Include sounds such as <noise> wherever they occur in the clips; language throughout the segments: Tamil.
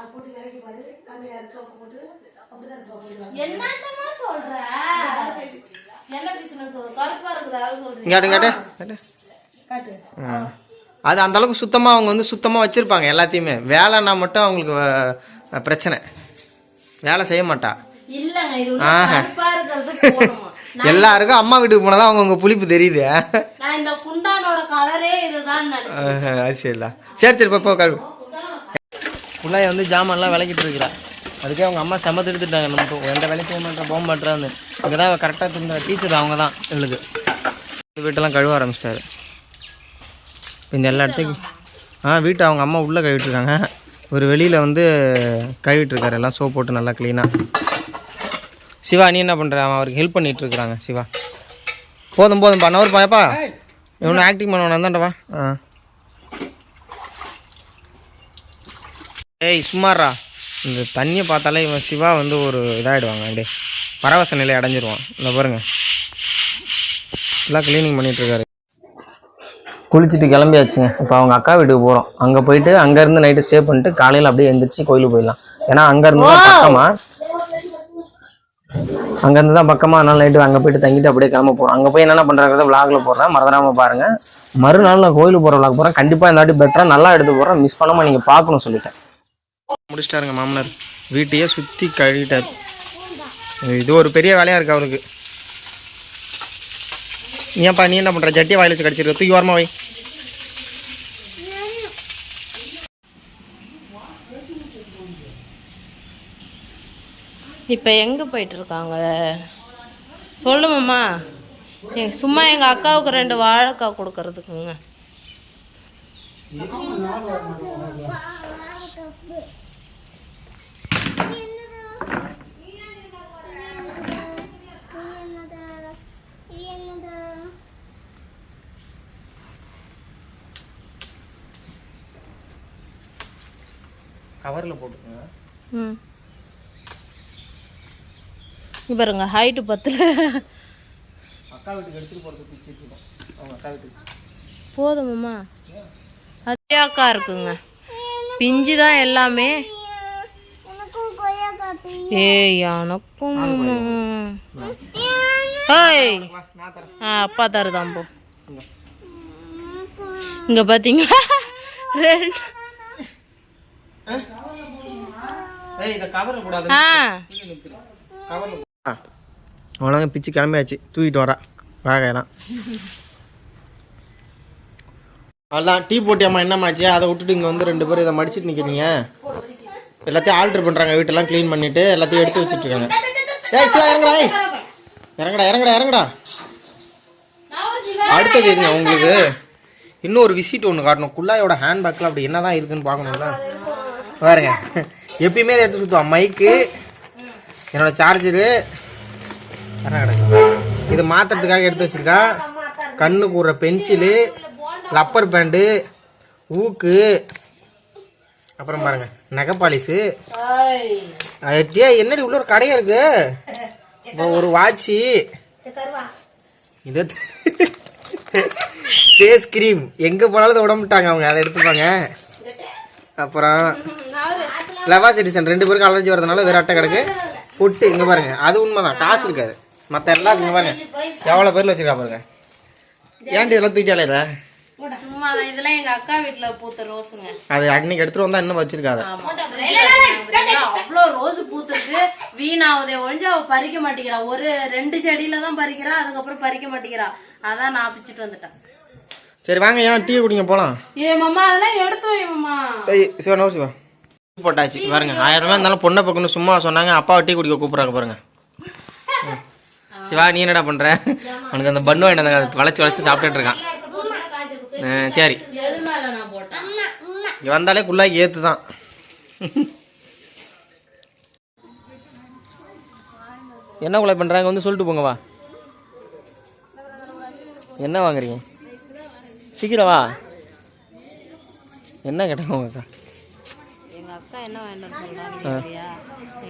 அதை போட்டு விலைக்கு பாரு. கம்மியாக சோப்பு போட்டு அப்படிதான் சோப்பு என்னமா சொல்ற? என்ன பிசினஸ் சொல்ற? கருப்பா இருக்குதா அது சொல்றீங்க. கேட்டு அந்த அளவுக்கு சுத்தமாக அவங்க வந்து சுத்தமாக வச்சுருப்பாங்க எல்லாத்தையுமே. வேலைன்னா மட்டும் அவங்களுக்கு பிரச்சனை. வேலை செய்ய மாட்டா. எல்லாருக்கும் அம்மா வீட்டுக்கு போனால் தான் அவங்கவுங்க புளிப்பு தெரியுது. நான் இந்த குண்டானோட கலரே இதுதான் நினைச்சேன். ஆஹா, அது சரிடா. சரி சரி இப்போ கழுவு பிள்ளைய வந்து ஜாமான்லாம் விளக்கிட்டு இருக்கிறா. அதுக்கே அவங்க அம்மா செம எடுத்துட்டாங்க. நம்ம எந்த வேலையும் செய்ய மாட்டேன் போக மாட்டேறான்னு இங்கே தான் கரெக்டாக திருந்த டீச்சர் அவங்க தான் எங்களுக்கு இந்த வீட்டெல்லாம் கழுவ ஆரம்பிச்சிட்டாரு. இந்த எல்லா இடத்துக்கும் ஆ வீட்டை அவங்க அம்மா உள்ளே கழுவிட்டு இருக்காங்க. ஒரு வெளியில் வந்து கழுவிட்டு இருக்காரு. எல்லாம் சோப் போட்டு நல்லா க்ளீனாக சிவா நீ என்ன பண்ணுற அவன் அவருக்கு ஹெல்ப் பண்ணிட்டு இருக்கிறாங்க சிவா. போதும் போதும் பண்ண ஒரு பாயப்பா இவனை ஆக்டிங் பண்ண வந்தாண்டவா ஆ. ஏய் சும்மாரா இந்த தண்ணியை பார்த்தாலே இவன் சிவா வந்து ஒரு இதாகிடுவாங்க அப்படியே பரவச நிலை அடைஞ்சிருவான். இந்த பாருங்க. எல்லாம் க்ளீனிங் பண்ணிட்டு இருக்காரு குளிச்சுட்டு கிளம்பியாச்சுங்க. இப்போ அவங்க அக்கா வீட்டுக்கு போகிறோம் அங்கே போயிட்டு அங்கேருந்து நைட்டு ஸ்டே பண்ணிட்டு காலையில் அப்படியே எந்திரிச்சு கோயிலுக்கு போயிடலாம். ஏன்னா அங்கேருந்து தான் பக்கமா அங்கேருந்து தான் பக்கமா அதனால நைட்டு அங்கே போயிட்டு தங்கிட்டு அப்படியே கிளம்ப போகிறோம் அங்கே போய் என்னென்ன பண்ணுறாங்கிறத விளாகில் போடுறேன். மறந்துடாம பாருங்க. மறுநாள் நான் கோயிலுக்கு போகிற விளாக் போகிறேன் கண்டிப்பாக இந்த வாட்டி பெட்டராக நல்லா எடுத்து போகிறேன் மிஸ் பண்ணாமல் நீங்கள் பார்க்கணும் சொல்லிட்டேன். முடிச்சிட்டாருங்க மாமனார். வீட்டையே சுற்றி கழுவிட்டார். இது ஒரு பெரிய வேலையாக இருக்கு அவருக்கு. ஏன்ப்பா நீ என்ன பண்ணுற ஜட்டியை வாயில் வச்சு கடிச்சிருக்க. தூக்கி வரமா வை. இப்போ எங்கே போயிட்டு இருக்காங்க சொல்லுமாம்மா சும்மா எங்கள் அக்காவுக்கு ரெண்டு வாழைக்காய் கொடுக்கறதுக்குங்க. கவரில் போட்டுக்கோங்க. ம். பாருங்க ஹைட்டு பத்தில். அக்கா வீட்டுக்கு எடுத்துகிட்டு பிச்சுட்டு இருக்கோம் அவங்க அக்கா வீட்டுக்கு. போதுமாம்மா அதே அக்கா இருக்குங்க. பிஞ்சு தான் எல்லாமே. ஏய் எனக்கும். ஏய் ஆ அப்பா தருதான் போ இங்க பாத்தீங்களா? ரெண்டு. ஏய் இதை கவரில் கூடாது ஆ. கவரில் ஆ. அவ்வளோங்க பிச்சு கிளம்பியாச்சு. தூக்கிட்டு வரா. வாகையெல்லாம் அதான் டீ போட்டியாம்மா என்னம்மாச்சு? அதை விட்டுட்டு இங்கே வந்து ரெண்டு பேரும் இதை மடிச்சிட்டு நிற்கிறீங்க எல்லாத்தையும் ஆல்ட்ரு பண்ணுறாங்க வீட்டெல்லாம் க்ளீன் பண்ணிவிட்டு எல்லாத்தையும் எடுத்து வச்சுட்ருக்காங்க ஏய் சிவா இறங்குடா இறங்கடா இறங்கடா இறங்கடா. அடுத்தது இருங்க உங்களுக்கு. இன்னும் ஒரு விசிட் ஒன்று காட்டணும். குள்ளாயோட ஹேண்ட்பேக்கில் அப்படி என்ன தான் இருக்குன்னு பார்க்கணும்ல? பாருங்க. எப்பயுமே இதை எடுத்து சுற்றுவான் மைக்கு என்னோடய சார்ஜரு இது மாற்றுறதுக்காக எடுத்து வச்சிருக்கா. கண்ணு கூடுற பென்சிலு லப்பர் பேண்டு ஊக்கு அப்புறம் பாருங்க நகை அட்டியா என்னடி உள்ள ஒரு கடையா இருக்கு? <laughs> ஒரு வாட்சி இது ஃபேஸ் கிரீம் எங்கே போனாலும் இதை விடமாட்டாங்க அவங்க அதை எடுத்துப்பாங்க. அப்புறம் லவா சிட்டிசன் ரெண்டு பேருக்கும் அலர்ஜி வரதுனால வேற அட்டை கிடக்கு. பொட்டு இங்கே பாருங்க. அது உண்மைதான். காசு இருக்காது. மற்ற எல்லாத்துக்கும் இங்கே பாருங்க. எவ்வளோ பேரில் வச்சிருக்கா பாருங்க. ஏன்டி இதெல்லாம் தூக்கிட்டாலே இதை சும்மா. இதெல்லாம் எங்க அக்கா வீட்டுல பூத்த ரோஸுங்க. அது அன்னைக்கு எடுத்துட்டு வந்தா இன்னும் வச்சிருக்காது. அவ்வளோ ரோஸ் பூத்திருக்கு. வீணாவதே ஒழிஞ்சு அவ பறிக்க மாட்டேங்கிறா. ஒரு ரெண்டு செடியில தான் பறிக்கிறா அதுக்கப்புறம் பறிக்க மாட்டேங்கிறா. அதான் நான் பிச்சுட்டு வந்துட்டேன். சரி வாங்க ஏன் டீ குடிங்க போகலாம் ஏ மாமா அதெல்லாம் எடுத்து வை மாமா. சிவா நோ சிவா. போட்டாச்சு பாருங்க. ஆயிரம் ரூபாய் இருந்தாலும் பொண்ணை பக்கம்னு சும்மா சொன்னாங்க. அப்பாவை டீ குடிக்க கூப்பிட்றாங்க பாருங்க. ம். <laughs> சிவா நீ என்னடா பண்ற? உனக்கு அந்த பண்ணு வந்தாங்க. வளைச்சு வளைச்சு சாப்பிட்டுட்டு இருக்கான். சரி. இங்க வந்தாலே குள்ளாக்கி ஏத்து தான் என்ன குழாய் பண்றாங்க? வந்து சொல்லிட்டு போங்க வா. என்ன வாங்குறீங்க? சீக்கிரம் வா. என்ன கேட்டாங்க உங்க அக்கா? எங்க அக்கா என்ன வேணும்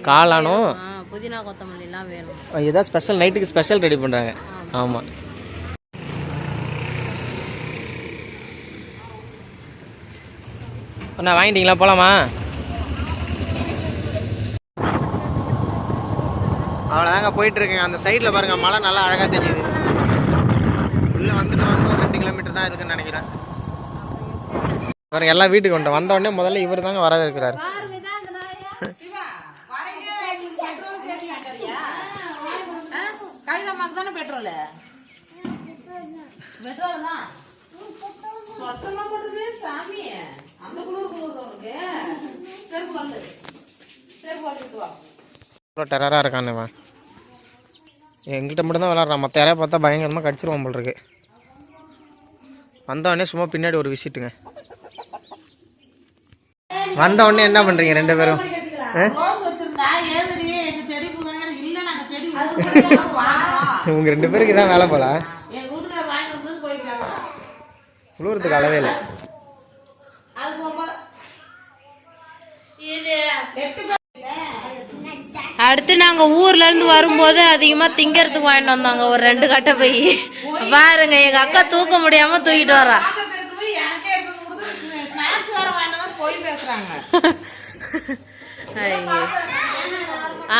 காளானும். புதினா கொத்தமல்லி எல்லாம் வேணும் ஏதாவது ஸ்பெஷல் நைட்டுக்கு ஸ்பெஷல் ரெடி பண்ணுறாங்க ஆமாம் என்ன வாங்கிட்டீங்களா? போகலாமா அவ்வளோதாங்க போயிட்டுருக்கேங்க. அந்த சைடில் பாருங்க மழை நல்லா அழகாக தெரியுது. உள்ளே வந்துட்டு வந்து ரெண்டு கிலோமீட்டர் தான் இருக்குன்னு நினைக்கிறேன். பாருங்கள் எல்லாம் வீட்டுக்கு வந்துட்டோம். வந்த முதல்ல இவர் தாங்க வரவேற்கிறார். பெட்ரோல் பெட்ரோல் தான். சொட்டெல்லாம் போட்டுது சாமி அந்த குளிர் குளிர் உனக்கு. செருப்பு வந்து. செருப்பு வந்துட்டு வா. இவ்வளோ டெரராக இருக்கான் இவன். எங்கள்கிட்ட மட்டும் தான் விளாட்றான். மற்ற யாரையா பார்த்தா பயங்கரமாக கடிச்சிருவான் போல் இருக்கு. வந்த உடனே சும்மா பின்னாடி ஒரு விசிட்டுங்க வந்த உடனே என்ன பண்ணுறீங்க ரெண்டு பேரும்? இவங்க ரெண்டு பேருக்கு இதான் வேலை போல எங்க வீட்டுக்கார வாங்கிட்டு வந்து போயிருக்காங்க புழுவுறதுக்கு அளவே இல்லை. அடுத்து நாங்க ஊர்ல இருந்து வரும்போது அதிகமா திங்கறதுக்கு வாங்கிட்டு வந்தாங்க. ஒரு ரெண்டு கட்டை போய். பாருங்க எங்க அக்கா தூக்க முடியாம தூக்கிட்டு வரா.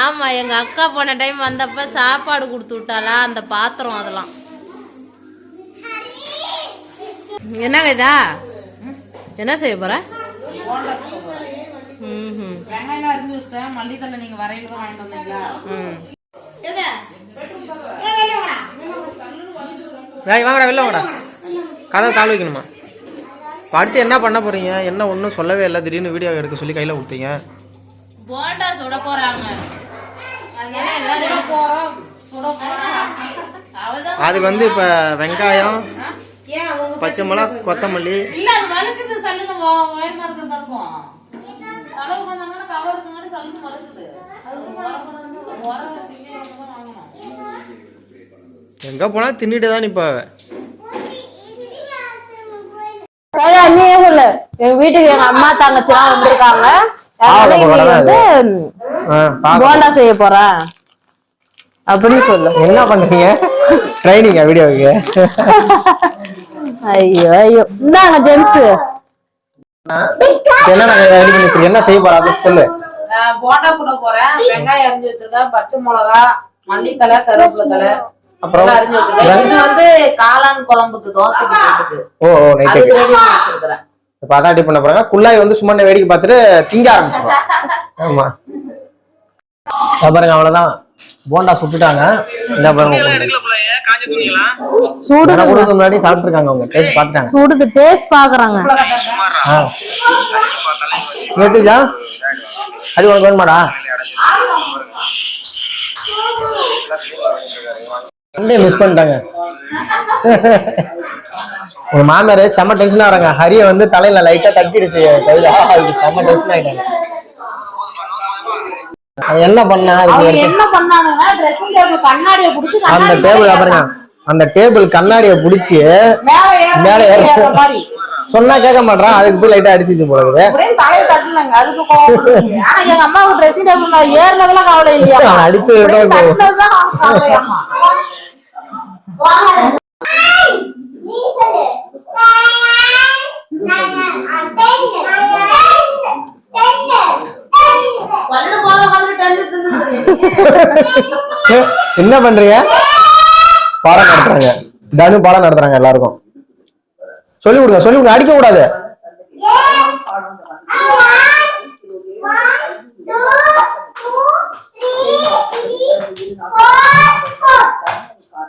ஆமா எங்க அக்கா போன டைம் வந்தப்ப சாப்பாடு கொடுத்து விட்டாளா அந்த பாத்திரம் அதெல்லாம். என்னங்க இதா? என்ன செய்ய போற? மல்லித்தலை நீங்க வரையில தான் வாங்கிட்டு வந்தீங்களா ம். டேய் வாங்கடா வெளில வாங்கடா. கதவை கால் வைக்கணுமா? அடுத்து என்ன பண்ண போறீங்க? என்ன ஒன்றும் சொல்லவே இல்லை. திடீர்னு வீடியோ எடுக்க சொல்லி கையில் கொடுத்தீங்க. போண்டா சுட போறாங்க. அதுக்கு வந்து இப்போ வெங்காயம் பச்சை மிளகா கொத்தமல்லி. இல்ல அது வழுக்குது சல்லுன்னு உயரமா இருக்கிறது அதுக்கும் அளவு வந்தாங்கன்னா கவர் சல்லுன்னு வழுக்குது. எங்கே போனால் தின்னுட்டு தான் எங்க வீட்டுக்கு எங்க அம்மா தங்கச்சி எல்லாம் வந்திருக்காங்க போண்டா செய்ய போறேன். அப்படின்னு சொல்லு. என்ன பண்ணுறீங்க ட்ரைனிங்கா வீடியோவுக்கு ஐயோ ஐயோ. இந்தாங்க ஜெம்ஸ் என்ன நாங்கள் ரெடி பண்ணி வச்சிருக்கேன் என்ன செய்ய போறா? அதை சொல்லு. நான் போண்டா சுட போறேன். வெங்காயம் அரிஞ்சு வச்சிருக்கேன். பச்சை மிளகா மல்லித்தலை கருவேப்பிலை. தலை அப்புறம்? எல்லாம் அரிஞ்சு வச்சிருக்கேன். இது வந்து காளான் குழம்புக்கு தோசைக்கு ஓ ஓ வச்சிருக்கிறேன். இப்போ அதான் ரெடி பண்ண போறாங்க. குள்ளாய் வந்து சும்மா வேடிக்கை பார்த்துட்டு திங்க ஆரம்பிச்சிடும் ஆமா. பாருங்க அவ்வளவுதான். போண்டா சுட்டுட்டாங்க. என்ன பாருங்க சூடு கொடுக்க முன்னாடி சாப்பிட்டுருக்காங்க அவங்க டேஸ்ட் பார்த்துட்டாங்க. சுடுது டேஸ்ட் பாக்குறாங்க கேட்டுச்சா அது உனக்கு வேணுமாடா? சண்டே மிஸ் பண்ணிட்டாங்க. உங்க மாமியார் செம்ம டென்ஷன் ஆகிறாங்க ஹரிய வந்து தலையில லைட்டா தட்டிடுச்சு. கவிதா அதுக்கு செம்ம டென்ஷன் ஆயிட்டாங்க. என்ன பண்ணா என்ன பண்ணாங்கன்னா ட்ரெஸ்ஸிங் டேபிள் கண்ணாடியை புடிச்சு அந்த டேபிள் பாருங்க அந்த டேபிள் கண்ணாடியை பிடிச்சி மேல ஏற மாதிரி சொன்னா கேட்க மாட்டான் அதுக்கு போய் லைட்டா அடிச்சிச்சு போல இருக்குது தலையை தட்டுனாங்க அதுக்கு கோவம். ஆனா எங்க அம்மாவுக்கு ட்ரெஸ்ஸிங் டேபிள் ஏறினதெல்லாம் கவலை இல்லையா அவன் அடிச்சதுதான் <laughs> என்ன பண்றீங்க? பாடம் நடத்துறாங்க. தனு பாடம் நடத்துறாங்க எல்லாருக்கும். சொல்லி கொடுங்க சொல்லி கொடுங்க. அடிக்க கூடாது.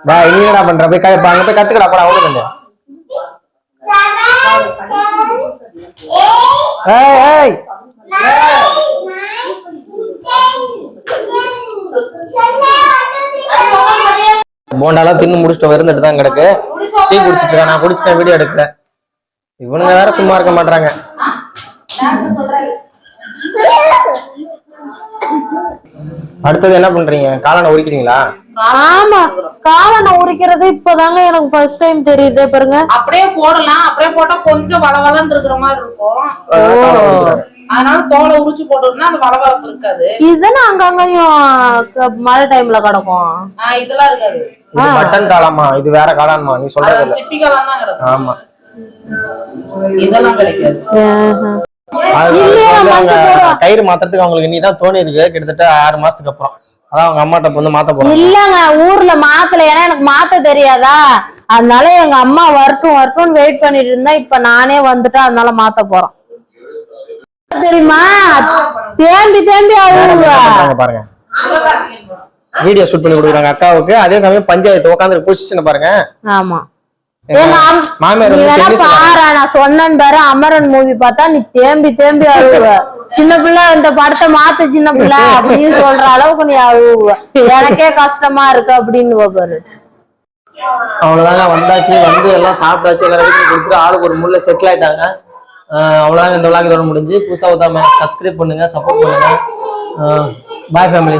பா நீ என்ன பண்ற. போய் அங்க போய் கத்துக்கடா போடா கொஞ்சம். ஏய் ஏய். போண்டாலாம் தின்னு முடிச்சுட்டு இருந்துட்டு தான் கிடக்கு. டீ குடிச்சிட்டு இருக்கேன் நான் குடிச்சிட்டேன் வீடியோ எடுக்கல. இவனுங்க வேற சும்மா இருக்க மாட்டாங்க அடுத்தது என்ன பண்றீங்க? காளான உரிக்கிறீங்களா? ஆமா காளான உரிக்கிறது இப்பதாங்க எனக்கு ஃபர்ஸ்ட் டைம் தெரியுது பாருங்க. அப்படியே போடலாம். அப்படியே போட்டா கொஞ்சம் வளவலன்னு இருக்கிற மாதிரி இருக்கும். அதனால தோலை உரிச்சு போட்டோம்னா அந்த வளவளப்பு இருக்காது. இதுதானே அங்கங்கயும் மழை டைம்ல கிடக்கும். இதெல்லாம் இருக்காது. மட்டன் காளாமா இது வேற காளான்மா நீ சொல்றது அது இல்ல. சிப்பிக்கலாம் தான் கிடக்கும். ஆமா. இதெல்லாம் கிடைக்காது. கயிறு மாத்துறதுக்கு அவங்களுக்கு நீ தான் தோணி இருக்கு. கிட்டத்தட்ட ஆறு மாசத்துக்கு அப்புறம். அதான் அவங்க அம்மாட்ட வந்து மாத்த போறாங்க. இல்லங்க ஊர்ல மாத்தல. ஏன்னா எனக்கு மாத்த தெரியாதா? அதனால எங்க அம்மா வரட்டும் வரட்டும்னு வெயிட் பண்ணிட்டு இருந்தா இப்ப நானே வந்துட்டேன். அதனால மாத்த போறோம். தெரியுமா? தேம்பி தேம்பி பண்றாங்க பாருங்க வீடியோ ஷூட் பண்ணி கொடுக்குறாங்க அக்காவுக்கு. அதே சமயம் பஞ்சாயத்து உட்காந்து பொசிஷன் பாருங்க. ஆமா. சொன்னேன் பாரு அமரன் மூவி பார்த்தா நீ தேம்பி தேம்பி அழுவுவ. சின்ன பிள்ளை இந்த படத்தை மாத்து சின்ன பிள்ளை அப்படின்னு சொல்ற அளவுக்கு நீ அழுவுவ. எனக்கே கஷ்டமா இருக்கு அப்படின்னு பாரு. அவ்வளவுதாங்க வந்தாச்சு வந்து எல்லாம் சாப்பிட்டாச்சு எல்லாரும் கொடுத்துட்டு ஆளுக்கு ஒரு முள்ள செட்டில் ஆயிட்டாங்க. ஆஹ் இந்த விழாக்கு இதோட முடிஞ்சு. புதுசாக சப்ஸ்கிரைப் பண்ணுங்க சப்போர்ட் பண்ணுங்க. பாய் ஃபேமிலி